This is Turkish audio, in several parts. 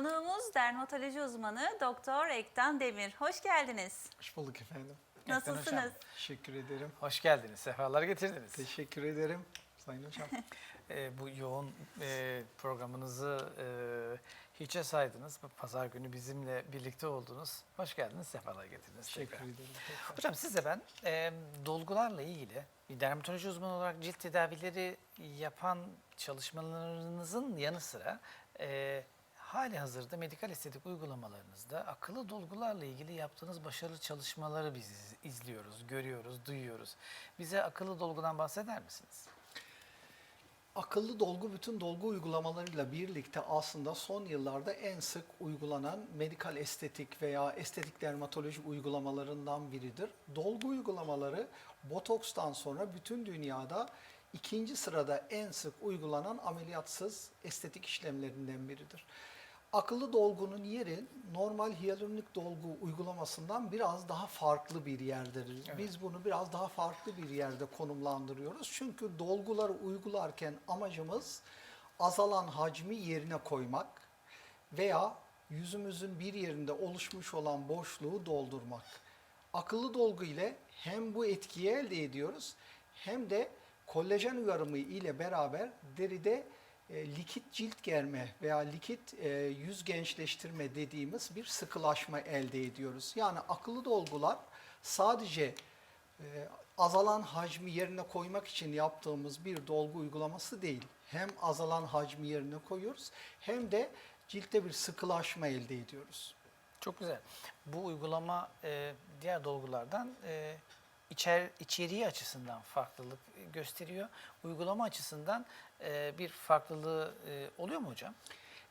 Konuğumuz dermatoloji uzmanı Doktor Ektan Demir. Hoş geldiniz. Hoş bulduk efendim. Ektan Nasılsınız? Hocam. Teşekkür ederim. Hoş geldiniz, sefalar getirdiniz. Teşekkür ederim Sayın Hocam. Ee, bu yoğun e, programınızı e, hiçe saydınız. Bu Pazar günü bizimle birlikte oldunuz. Hoş geldiniz, sefalar getirdiniz. Teşekkür tekrar. ederim. tekrar. Hocam size ben e, dolgularla ilgili bir dermatoloji uzmanı olarak cilt tedavileri yapan çalışmalarınızın yanı sıra e, hali hazırda medikal estetik uygulamalarınızda akıllı dolgularla ilgili yaptığınız başarılı çalışmaları biz iz- izliyoruz, görüyoruz, duyuyoruz. Bize akıllı dolgudan bahseder misiniz? Akıllı dolgu bütün dolgu uygulamalarıyla birlikte aslında son yıllarda en sık uygulanan medikal estetik veya estetik dermatoloji uygulamalarından biridir. Dolgu uygulamaları botokstan sonra bütün dünyada ikinci sırada en sık uygulanan ameliyatsız estetik işlemlerinden biridir. Akıllı dolgunun yeri normal hyaluronik dolgu uygulamasından biraz daha farklı bir yerdedir. Evet. Biz bunu biraz daha farklı bir yerde konumlandırıyoruz. Çünkü dolguları uygularken amacımız azalan hacmi yerine koymak veya yüzümüzün bir yerinde oluşmuş olan boşluğu doldurmak. Akıllı dolgu ile hem bu etkiyi elde ediyoruz hem de kolajen uyarımı ile beraber deride e, likit cilt germe veya likit e, yüz gençleştirme dediğimiz bir sıkılaşma elde ediyoruz. Yani akıllı dolgular sadece e, azalan hacmi yerine koymak için yaptığımız bir dolgu uygulaması değil. Hem azalan hacmi yerine koyuyoruz hem de ciltte bir sıkılaşma elde ediyoruz. Çok güzel. Bu uygulama diğer dolgulardan içer içeriği açısından farklılık gösteriyor. Uygulama açısından e, bir farklılığı e, oluyor mu hocam?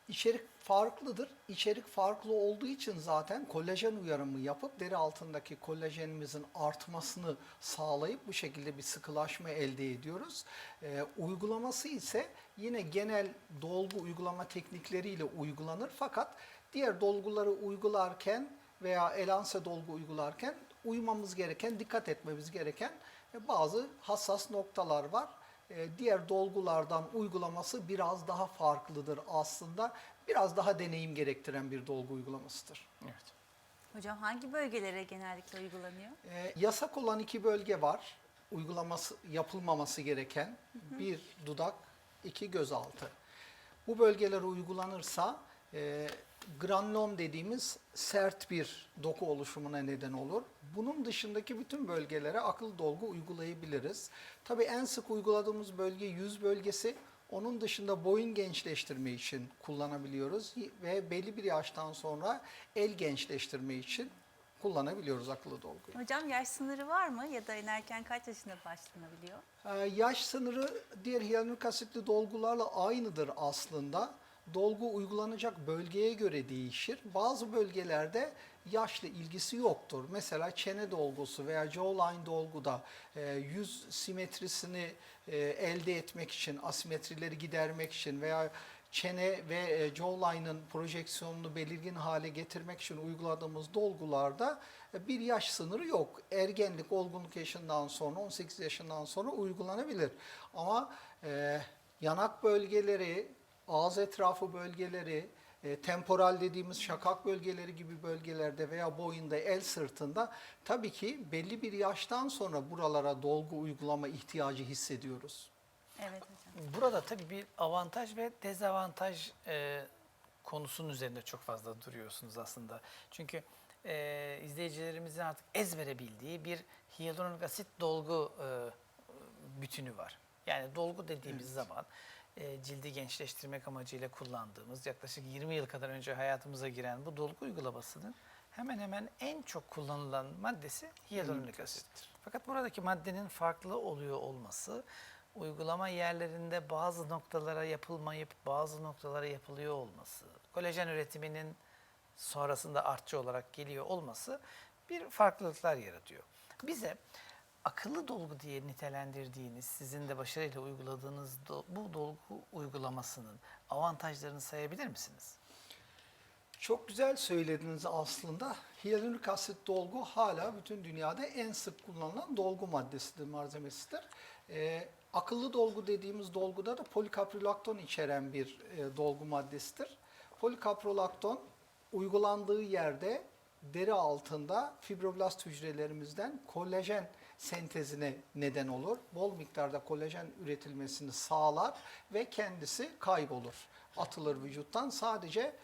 İçerik farklıdır. İçerik farklı olduğu için zaten kolajen uyarımı yapıp deri altındaki kolajenimizin artmasını sağlayıp bu şekilde bir sıkılaşma elde ediyoruz. Ee, uygulaması ise yine genel dolgu uygulama teknikleriyle uygulanır fakat diğer dolguları uygularken veya elanse dolgu uygularken uymamız gereken, dikkat etmemiz gereken e, bazı hassas noktalar var. E, diğer dolgulardan uygulaması biraz daha farklıdır aslında. Biraz daha deneyim gerektiren bir dolgu uygulamasıdır. Evet. Hocam hangi bölgelere genellikle uygulanıyor? E, yasak olan iki bölge var. Uygulaması yapılmaması gereken. Bir dudak, iki gözaltı. Bu bölgeler uygulanırsa e, granulom dediğimiz sert bir doku oluşumuna neden olur. Bunun dışındaki bütün bölgelere akıllı dolgu uygulayabiliriz. Tabii en sık uyguladığımız bölge yüz bölgesi. Onun dışında boyun gençleştirme için kullanabiliyoruz ve belli bir yaştan sonra el gençleştirme için kullanabiliyoruz akıllı dolguyu. Hocam yaş sınırı var mı ya da en erken kaç yaşında başlanabiliyor? Ee, Yaş sınırı diğer hyaluronik asitli dolgularla aynıdır aslında. Dolgu uygulanacak bölgeye göre değişir. Bazı bölgelerde yaşla ilgisi yoktur. Mesela çene dolgusu veya jawline dolguda e, yüz simetrisini e, elde etmek için, asimetrileri gidermek için veya çene ve e, jawline'ın projeksiyonunu belirgin hale getirmek için uyguladığımız dolgularda e, bir yaş sınırı yok. Ergenlik, olgunluk yaşından sonra, 18 yaşından sonra uygulanabilir. Ama e, yanak bölgeleri, ağız etrafı bölgeleri, e, temporal dediğimiz şakak bölgeleri gibi bölgelerde veya boyunda, el sırtında tabii ki belli bir yaştan sonra buralara dolgu uygulama ihtiyacı hissediyoruz. Evet hocam. Burada tabii bir avantaj ve dezavantaj e, konusunun üzerinde çok fazla duruyorsunuz aslında. Çünkü e, izleyicilerimizin artık ezbere bildiği bir hyaluronik asit dolgu e, bütünü var. Yani dolgu dediğimiz zaman e, cildi gençleştirmek amacıyla kullandığımız yaklaşık 20 yıl kadar önce hayatımıza giren bu dolgu uygulamasının hemen hemen en çok kullanılan maddesi hyaluronik asittir. Fakat buradaki maddenin farklı oluyor olması uygulama yerlerinde bazı noktalara yapılmayıp bazı noktalara yapılıyor olması, kolajen üretiminin sonrasında artçı olarak geliyor olması bir farklılıklar yaratıyor. Bize akıllı dolgu diye nitelendirdiğiniz, sizin de başarıyla uyguladığınız bu dolgu uygulamasının avantajlarını sayabilir misiniz? Çok güzel söylediniz aslında. Hyaluronik asit dolgu hala bütün dünyada en sık kullanılan dolgu maddesidir, malzemesidir. Ee, akıllı dolgu dediğimiz dolguda da polikaprilakton içeren bir e, dolgu maddesidir. Polikaprolakton uygulandığı yerde deri altında fibroblast hücrelerimizden kolajen sentezine neden olur. Bol miktarda kolajen üretilmesini sağlar ve kendisi kaybolur. Atılır vücuttan. Sadece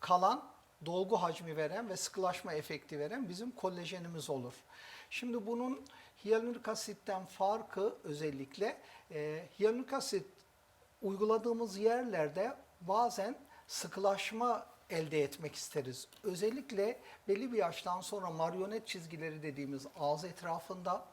kalan dolgu hacmi veren ve sıkılaşma efekti veren bizim kolajenimiz olur. Şimdi bunun hyaluronik asitten farkı özellikle e, hyaluronik asit uyguladığımız yerlerde bazen sıkılaşma elde etmek isteriz. Özellikle belli bir yaştan sonra marionet çizgileri dediğimiz ağız etrafında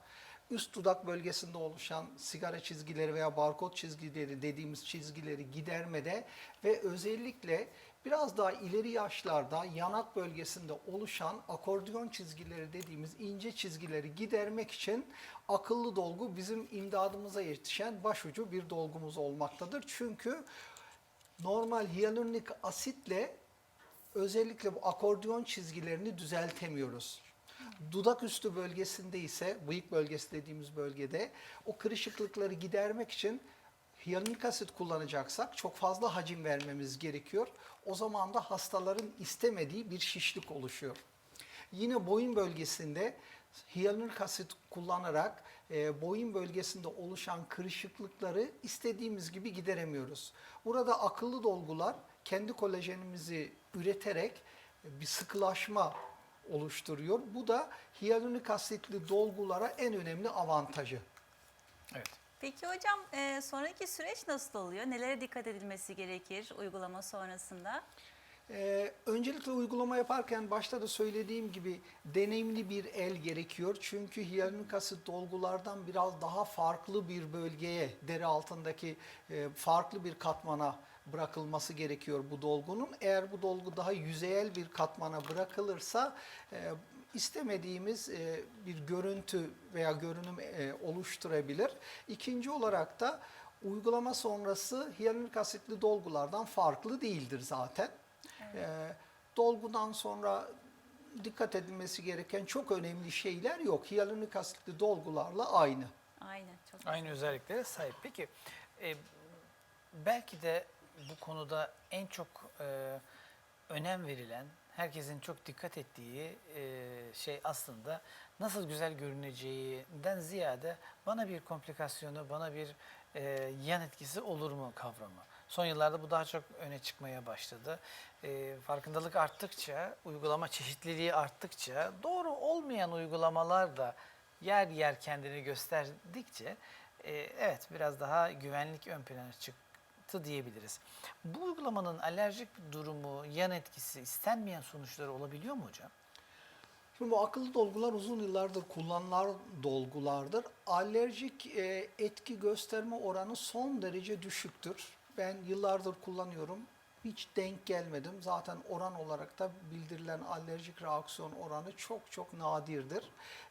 üst dudak bölgesinde oluşan sigara çizgileri veya barkod çizgileri dediğimiz çizgileri gidermede ve özellikle biraz daha ileri yaşlarda yanak bölgesinde oluşan akordiyon çizgileri dediğimiz ince çizgileri gidermek için akıllı dolgu bizim imdadımıza yetişen başucu bir dolgumuz olmaktadır. Çünkü normal hyaluronik asitle özellikle bu akordiyon çizgilerini düzeltemiyoruz. Dudak üstü bölgesinde ise, bıyık bölgesi dediğimiz bölgede o kırışıklıkları gidermek için hyaluronik asit kullanacaksak çok fazla hacim vermemiz gerekiyor. O zaman da hastaların istemediği bir şişlik oluşuyor. Yine boyun bölgesinde hyaluronik asit kullanarak e, boyun bölgesinde oluşan kırışıklıkları istediğimiz gibi gideremiyoruz. Burada akıllı dolgular kendi kolajenimizi üreterek bir sıkılaşma oluşturuyor. Bu da hyaluronik asitli dolgulara en önemli avantajı. Evet. Peki hocam e, sonraki süreç nasıl oluyor? Nelere dikkat edilmesi gerekir uygulama sonrasında? Ee, öncelikle uygulama yaparken başta da söylediğim gibi deneyimli bir el gerekiyor. Çünkü hyaluronik asit dolgulardan biraz daha farklı bir bölgeye, deri altındaki e, farklı bir katmana bırakılması gerekiyor bu dolgunun. Eğer bu dolgu daha yüzeyel bir katmana bırakılırsa e, istemediğimiz e, bir görüntü veya görünüm e, oluşturabilir. İkinci olarak da uygulama sonrası hyaluronik asitli dolgulardan farklı değildir zaten. Ee, dolgudan sonra dikkat edilmesi gereken çok önemli şeyler yok. Hyaluronik asitli dolgularla aynı. Aynen. Çok Aynı özelliklere sahip. Peki e, belki de bu konuda en çok e, önem verilen, herkesin çok dikkat ettiği e, şey aslında nasıl güzel görüneceğinden ziyade bana bir komplikasyonu, bana bir e, yan etkisi olur mu kavramı. Son yıllarda bu daha çok öne çıkmaya başladı. E, farkındalık arttıkça, uygulama çeşitliliği arttıkça doğru olmayan uygulamalar da yer yer kendini gösterdikçe e, evet biraz daha güvenlik ön plana çıktı diyebiliriz. Bu uygulamanın alerjik durumu, yan etkisi, istenmeyen sonuçları olabiliyor mu hocam? Şimdi bu akıllı dolgular uzun yıllardır kullanılan dolgulardır. Alerjik e, etki gösterme oranı son derece düşüktür. Ben yıllardır kullanıyorum. Hiç denk gelmedim. Zaten oran olarak da bildirilen alerjik reaksiyon oranı çok çok nadirdir.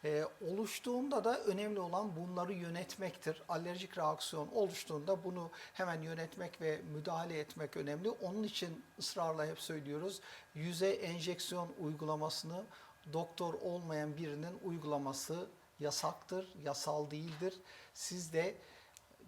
E, oluştuğunda da önemli olan bunları yönetmektir. Alerjik reaksiyon oluştuğunda bunu hemen yönetmek ve müdahale etmek önemli. Onun için ısrarla hep söylüyoruz. Yüzey enjeksiyon uygulamasını doktor olmayan birinin uygulaması yasaktır, yasal değildir. Siz de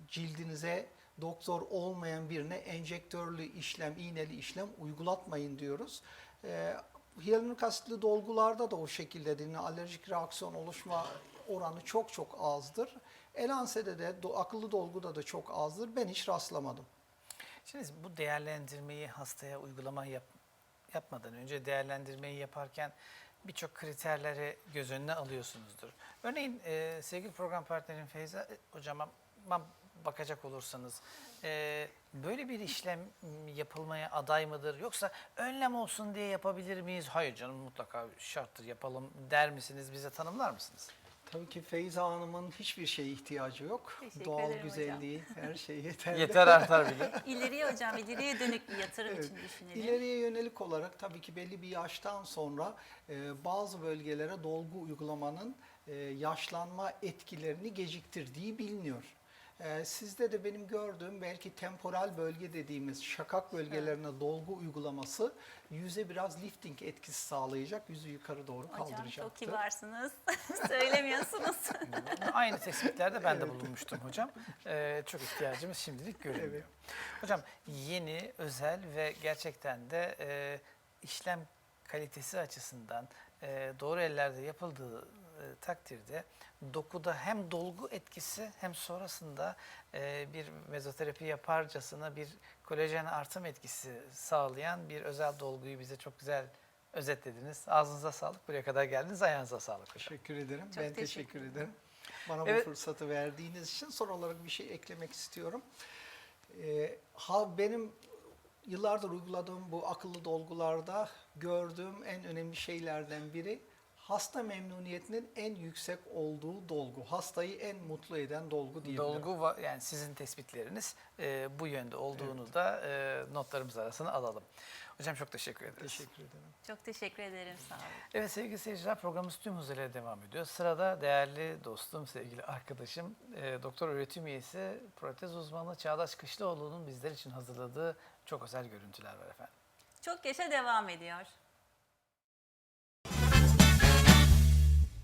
cildinize doktor olmayan birine enjektörlü işlem, iğneli işlem uygulatmayın diyoruz. Ee, hyaluronik asitli dolgularda da o şekilde yine alerjik reaksiyon oluşma oranı çok çok azdır. Elanse'de de do- akıllı dolguda da çok azdır. Ben hiç rastlamadım. Şimdi bu değerlendirmeyi hastaya uygulama yap, yapmadan önce değerlendirmeyi yaparken birçok kriterleri göz önüne alıyorsunuzdur. Örneğin e, sevgili program partnerim Feyza e, hocama ma- bakacak olursanız e, böyle bir işlem yapılmaya aday mıdır yoksa önlem olsun diye yapabilir miyiz? Hayır canım mutlaka şarttır yapalım der misiniz? Bize tanımlar mısınız? Tabii ki Feyza Hanım'ın hiçbir şeye ihtiyacı yok. Teşekkür Doğal ederim hocam. güzelliği, her şey yeterli. Yeter artar bile. İleriye hocam, ileriye dönük bir yatırım Evet. için düşünelim. İleriye yönelik olarak tabii ki belli bir yaştan sonra e, bazı bölgelere dolgu uygulamanın e, yaşlanma etkilerini geciktirdiği biliniyor. Ee, sizde de benim gördüğüm belki temporal bölge dediğimiz şakak bölgelerine dolgu uygulaması yüze biraz lifting etkisi sağlayacak. Yüzü yukarı doğru Hocam kaldıracaktır. çok kibarsınız. Söylemiyorsunuz. Aynı tespitlerde ben de bulunmuştum hocam. Ee, çok ihtiyacımız şimdilik görünmüyor. Evet. Hocam yeni, özel ve gerçekten de e, işlem kalitesi açısından e, doğru ellerde yapıldığı e, takdirde dokuda hem dolgu etkisi hem sonrasında e, bir mezoterapi yaparcasına bir kolajen artım etkisi sağlayan bir özel dolguyu bize çok güzel özetlediniz. Ağzınıza sağlık. Buraya kadar geldiniz. Ayağınıza sağlık hocam. Teşekkür ederim. Çok ben teşekkür teşekkür ederim. Bana Evet. bu fırsatı verdiğiniz için son olarak bir şey eklemek istiyorum. Ee, ha benim yıllardır uyguladığım bu akıllı dolgularda gördüğüm en önemli şeylerden biri hasta memnuniyetinin en yüksek olduğu dolgu. Hastayı en mutlu eden dolgu diyebilirim. Dolgu yani sizin tespitleriniz e, bu yönde olduğunu da e, notlarımız arasına alalım. Hocam çok teşekkür ederiz. Teşekkür ederim. Çok teşekkür ederim. Sağ olun. Evet sevgili seyirciler programımız tüm hızıyla devam ediyor. Sırada değerli dostum, sevgili arkadaşım, e, doktor öğretim üyesi, protez uzmanı Çağdaş Kışlaoğlu'nun bizler için hazırladığı çok özel görüntüler var efendim. Çok yaşa devam ediyor.